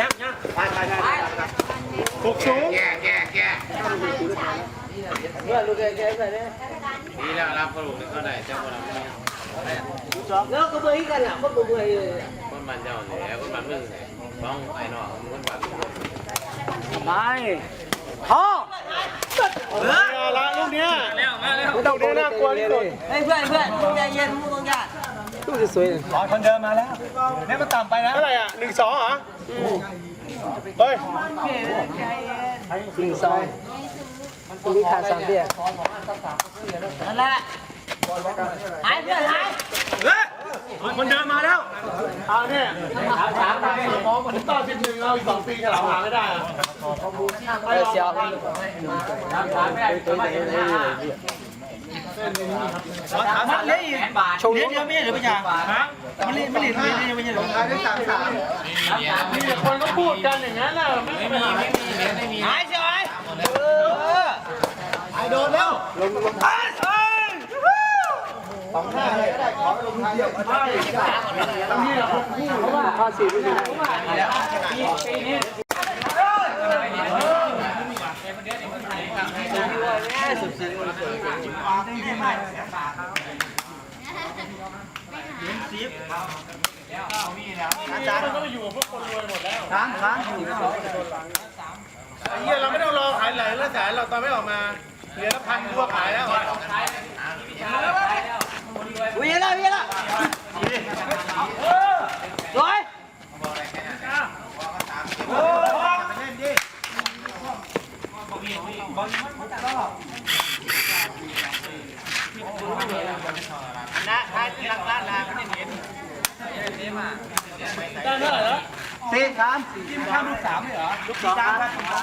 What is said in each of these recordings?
ยังยังไปไปไปหกสูงแย่แย่แย่เมื่อลูกแกแกใส่เนี่ยดีแล้วรับกระดูกนี่ก็ได้เจ้าคนละแล้วก็เบื่อกันล่ะก็เบื่อคนมันเจ้าเนี่ยคนมันมึงต้องไอ้นอกคนบ้านไปพ่อเออละลูกเนี้ยไม่ต้องดูน่ากลัวที่สุดเฮ้ยเพื่อนเพื่อนใจเย็นมึงต้องใจ กลูกสวยร้อยคนเดินมาแล้วเนี่ยมันต่ำไปนะเท่าไหร่อะหนึ่งสองเหรอเฮ้ยจริงซอยมันมีขาดสามเดียนั่นแหละหายเพื่อนหายคนเดินมาแล้วเอาเนี่ยถามถามมองมันต่อสิบหนึ่งเราอีกสองปีฉลามหาไม่ได้อะเออเสียวมั นเล่นชงเล่นเยอะไม่ใช่หรือไม่ใช่มันเล่นไม่เล่นไม่เล่นไม่ใช่หรือได้สามสามมีแต่คนก็พูดกันอย่างนั้นน่ะไม่มีไม่มีไม่มีหายเสียวหายไอโดนแล้วลงลงท้ายสองห้าเลยก็ได้ขอลงท้ายเดียวใช่ต้องนี่แหละคน คู่เพราะว่าข้อสี่ไม่ได้ค้างค้างไอ้เหี้ยเราไม่ต้องรอขายหลายละแสนเราตอนไม่ออกมาเหลือละพันตัวขายแล้ววิ่งแล้ววิ่งแล้วร้อย นะขายที่รักล้านนาไม่ได้เห็นได้เท่าไหร่แล้ว สี่สามที่มันข้ามลูกสามเลยเห รอลูกสาม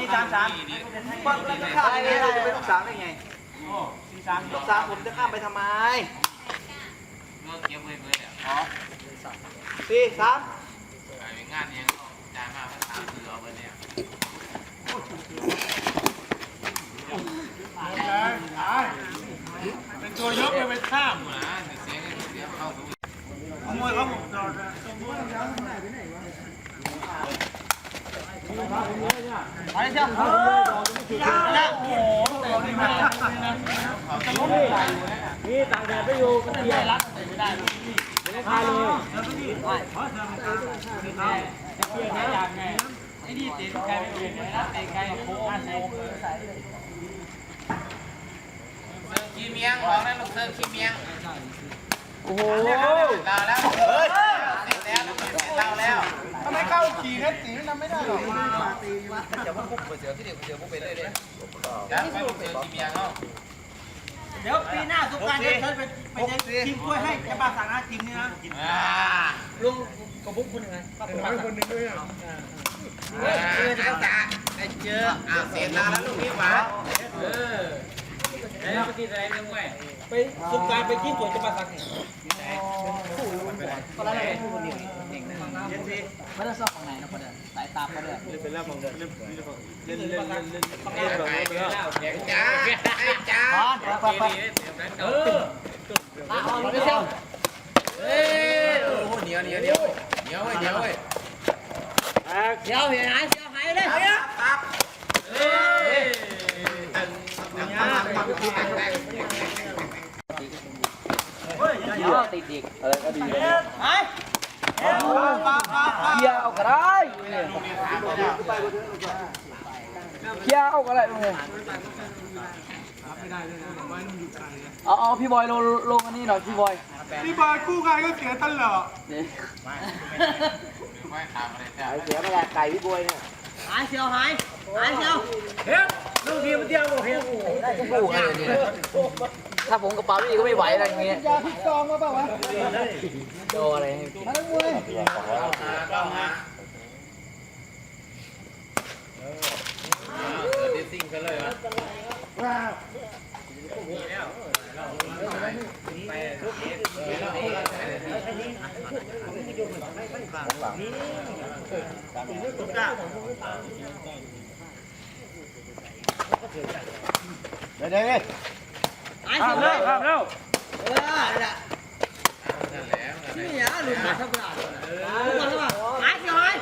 ที่สามสามบางแล้วจะข้ามไปได้จะเป็นลูกสามได้ไงลูกสามผมจะข้ามไปทำไมเมื่อกี้เว้ยเว้ยเนี่ยอ๋อสี่สามไปงานยังจ่ายมาภาษาเสือเบอร์เนี่ยเป็นตัวยกเลยเป็นข้ามนะเสียงเสียงเข้าตรงนี้ ขโมยเขาผม ไปเชียวนะโอ้โหตัวนี้มานี่ต่างแดดไปอยู่ก็ได้รักไม่ได้พาเลยไอ้นี่เตะไกลไปเปลี่ยนนะเตะไกลโค้งโค้งเซิร์ฟขี้เมียงของนั่นลูกเซิร์ฟขี้เมียงโอ้โหเราแล้วเฮ้ยเสร็จแล้วเสร็จเราแล้ว ทำไมเข้าขี่แค่สีนำไม่ได้หรอแล้วไปลูกเซิร์ฟขี้เมียงเนาะเดี๋ยวปีหน้าทุกการจะเชิญไปไปทีมกล้วยให้จะบ้าสั่งนะทีมนี้นะลุงกับพวกคุณยังไงเป็นคนหนึ่งด้วยอะเจอจ้าจ้าไอ้เจออ่าเสร็จแล้วแล้วลูกพี่หวานไไปสุกการไปทีมสวนจะบ้าสั่งนี่ไม่ได้ชอบฝั่งไหนนะคนเดินสายตาเขาเดินเป็นแล้วผมเล่นเล่นเล่นเล่นเล่นเล่นจ้าไอ้จ้าไปไปเออเอาไม่เที่ยวเฮ้ยโอ้โหเหนียวเหนียวเหนียวเหนียวเว้ยเหนียวเว้ยเดี๋ยวเห็นหายเดี๋ยวหายเลย ครับเฮ้ย ติดอีกอะไรก็ดีเกี่ยวก็ได้เกี่ยวก็ได้ลุงเอาเอาพี่บอยลงลงอันนี้หน่อยพี่บอย พี่บอยกู้กันก็เสียตลอดไม่ขาดอะไรจ้าเสียไม่ได้ไก่พี่บอยเนี่ยหายเชียวหายหายเชียวลูกทีมเดียวบอกเฮ้ยได้จะพูดอะไรเนี่ย ถ้าผมกระเป๋าพี่ก็ไม่ไหวอะไรอย่างเงี้ยยาพิษกองมาเปล่าวะโดอะไรให้ทั้งมวยต้องมาเออดิซิ่งกันเลยวะเดี๋ยวเดี๋ยว หายเชียวเลยครับแล้วเออนั่นแหละนั่นแหละนี่อย่าลืมมาทับกระดาษลุกมาทับมาหายเชียวหาย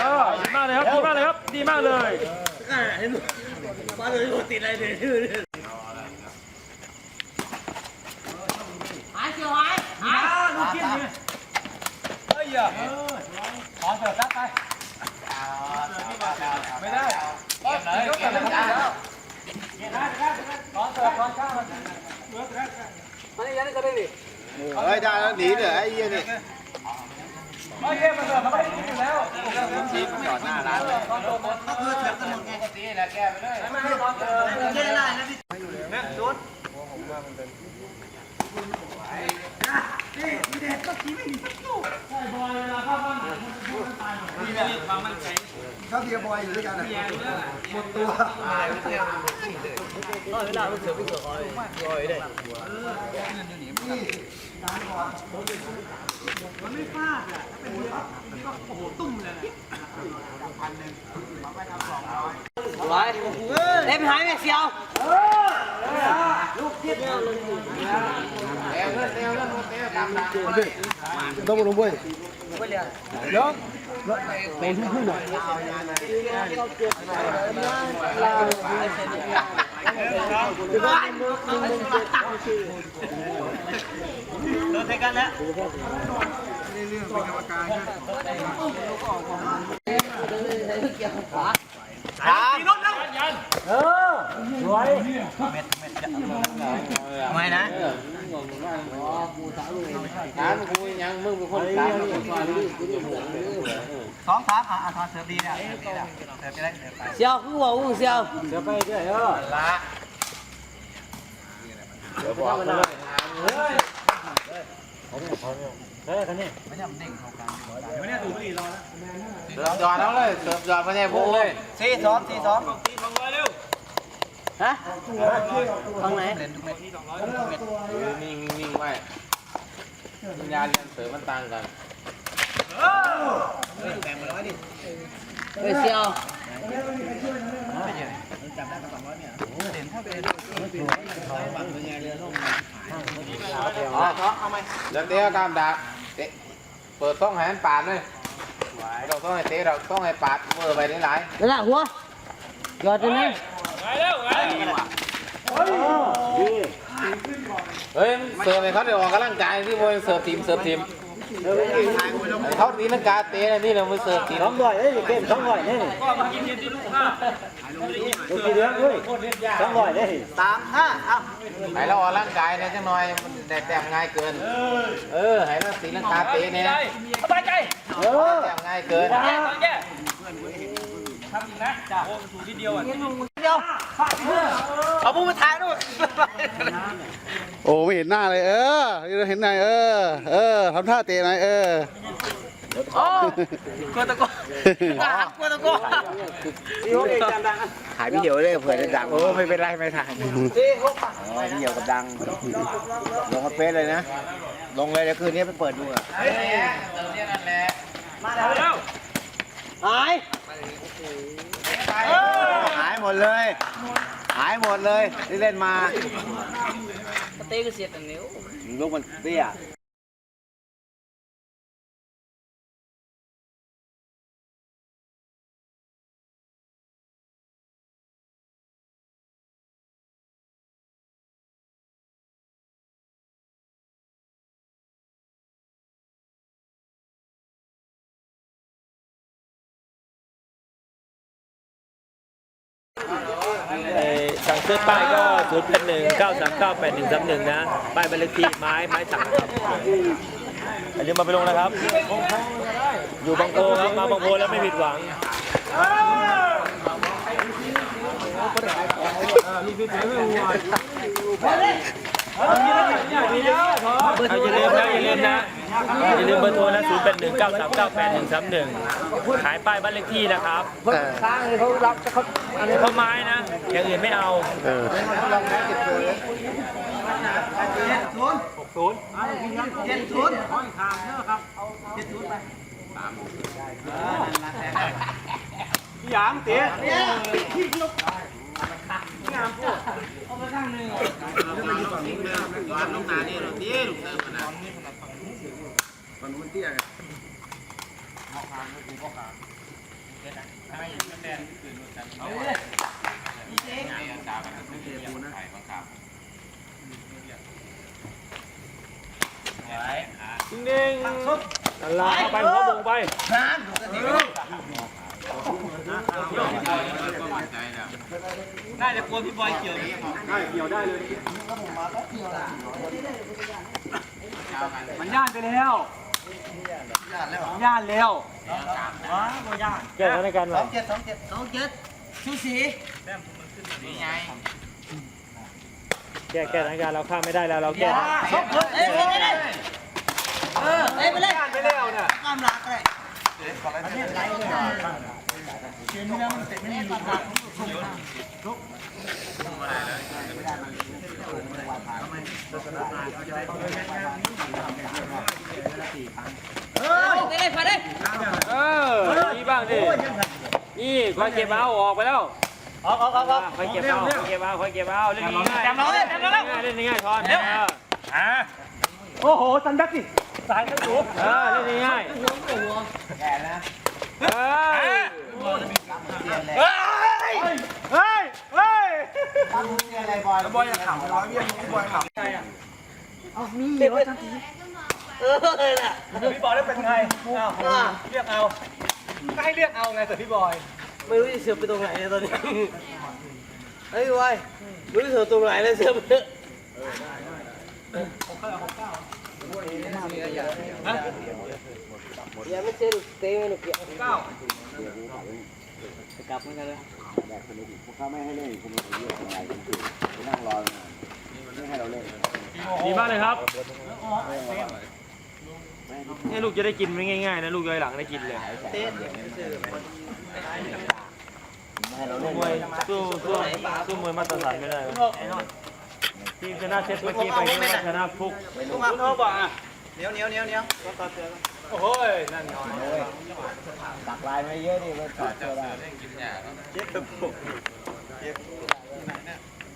เออมาเลยครับมาดีมากเลยหายเสียวหายหายลูกเกี้ยนี่เฮ้ยอะขอเสิร์ฟซัดไปไม่ได้เก็บเลยเก็บเลยเก็บได้ได้ขอเสิร์ฟขอข้าวมัน มันยังไม่ ก็ได้ดิเฮ้ยได้แล้วหนีเลยไอ้เหี้ยนี่เฮ้ยเก็บมาเสิร์ฟมาไม่ได้กินอยู่แล้วทีมจอดหน้าร้านเลยขอตัวหมดก็คือเสิร์ฟสมุนปกติแหละแก้ไปเลยไม่ให้ขอเสิร์ฟแก้ได้นะพี่เนี่ยศูนย์ถ้าเบียร์บอยอยู่ด้วยกันอะหมดตัวไว้เล่นหายไม่เสียวต้องมาลงเว้ยโดนใส่กันแล้วตีรถแล้วยันไม่นะถามกูยังมึงเป็นคนถามมึงก่อนสองสามอะทอนเสิร์ฟดีเนี่ยเสิร์ฟดีเนี่ยเสิร์ฟ จะได้เสิร์ฟไปเสียวคือว่าอู้เสียวละเดี๋ยวบอกเลยเสิร์ฟยอดแล้วเลย เสิร์ฟยอดไม่ใช่พวกเลยสี่สองสี่สองตีสองร้อยเร็ว ฮะทางไหนนิ่งนิ่งไว้สัญญาณการเสริมมันต่างกันเฮ้ยเสียวอ๋อแล้วเตะกามดักเตะเปิดต้องให้มันปาดเลยเราต้องให้เตะเราต้องให้ปาดเมื่อไปได้หลายนั่นแหละหัวหยอดตรงนี้ไง เร็วไงเฮ้ยเสิร์ฟให้เขาได้ออกกำลังกายที่มวยเสิร์ฟทีมเสิร์ฟทีมเขาตีลังกาเตะนี่เราไม่เสิร์ฟทีมก็มากินเย็นที่ลูกห้าสามห้าเอ้าให้เราออกกำลังกายเนี่ยจังหน่อยมันได้แต้มง่ายเกิน เออให้เราตีลังกาเตะเนี่ยใจสบายใจแต้มง่ายเกินแย่แย่ ทำอีกนะจ้าโอ้ถูกทีเดียวอะเดียวเอาพูดมาถ่ายนู่นโอ้ไม่เห็นหน้าเลย เออเห็นน้าเออ เออทำท่าเตะน่อยเออโอ้กลัวตะโกนกลัวตะโกนถ่ายวิดีโอเลยเผื่อจะดังโอ้ไม่เป็นไรไม่ถ่ายสี่หกอ๋อวิดีโอกับดังลงมาเฟซเลยนะลงเลยเดี๋ยวคืนนี้ไปเปิดดูอะเฮ้ยเติมเนี่ยนั่นแหละมาเร็วหาย หายหมดเลย หายหมดเลยที่เล่นมา เตะก็เสียแต่นิ้ว ลูกมันเตี้ย สั่งซื้อป้ายก็ศูนย์เป็นหนึ่งเก้าสามเก้าแปดหนึ่งสามหนึ่งนะ ป้ายบันเลขทีไม้ไม้สักครับอย่าลืมาไปลงนะครับ อยู่บางโพครับมาบางโพแล้วไม่ผิดหวังเอาอย่าลืมนะอย่าลืมนะ อย่าลืมเบอร์โทรนะ0 8 1 9 3 9 8 1 3 1 ขายป้ายบ้านเลขที่นะครับสร้างให้เขารับเขาอันนี้เพราะไม้นะ อย่างอื่นไม่เอา เออเจ็ดศูนย์หกศูนย์เจ็ดศูนย์ห้อยขาดเนอะครับเจ็ดศูนย์ไปสามหยางเตี๋ยงามพวกลูกนานี่เรา ตีลูกเติมมันนะมันมันเตี้ยไงนิ่งนั่นล่ะเข้าไปหัวบงไปน่าจะกลัวพี่บอยเกี่ยวมันย่านไปแล้ว ย่านแล้วอ๋อโบย่าแก้สถานการณ์สไว้องเจ็ดสองเจ็ดสองเจ็ดชูสีแก้แก้สถานการณ์เราข้ามไม่ได้แล้วเราแก้สองคนเอ้ยไปเลยเออเอ้ยไปเลยย่านไปแล้วเนี่ยกำลังเลยเออไปเลยไปเลย เออนี่บ้างดิ นี่คอยเก็บเอาออกไปแล้วออกออกออกออกคอยเก็บเอาคอยเก็บเอาคอยเก็บเอาเล่นง่ายจำเราเลยจำเราเลยเล่นง่ายทอนเออโอ้โหสันดักสิ สายกระสุนเออเล่นง่ายเออเฮ้ยเฮ้ยเฮ้ยบอยจะขำร้อยเบี้ยบอยขำเด็กเลยเออน่ะพี่บอยได้เป็นไงอ้าวเรียกเอาก็ให้เรียกเอาไงแต่พี่บอยไม่รู้จะเสือไปตรงไหนเลยตอนนี้เฮ้ยบอยรู้จะเสือตรงไหนเลยเสือไปเถอะอ ย่าไม่เชื่อเตะไม่หนุกเกี่ยวเก้าจะกลับเหมือนกันเลยเขาไม่ให้เล่นคุณม่ให้เล่นอะไรคุณไปนั่งรอไม่ให้เราเล่นดีมากเลยครับนี่ลูกจะได้กินไม่ง่ายๆนะลูกย้อยหลังได้กินเลยเต้นมวยสู้สู้สู้มวยมาตรฐานไม่ได้ ทีมชนะเซตเมื่อกี้ไปคิดว่าชนะฟุกคุณพ่อบอกอะเหนียวเหนียวเหนียวเหนียวโอ้ยนั่นนอนตักลายมาเยอะดิมันถอดเสื้อได้เจ็บปุ๊บเจ็บ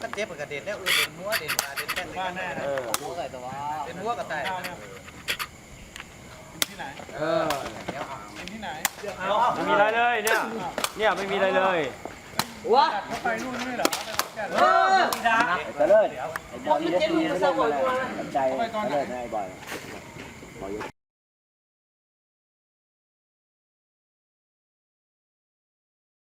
ก็เจ็บปกติแล้วเออเด่นหัวเด่นตาเด่นแป้นบ้านแน่เออหัวไก่ตัวเด่นหัวกับตาเออไม่มีอะไรเลยเนี่ย เนี่ยไม่มีอะไรเลยวะ เออดาเลิดไอ้บอยเอะทีไม่เล่นอะไรใจเลิดนะไอ้บอยบอยเอะ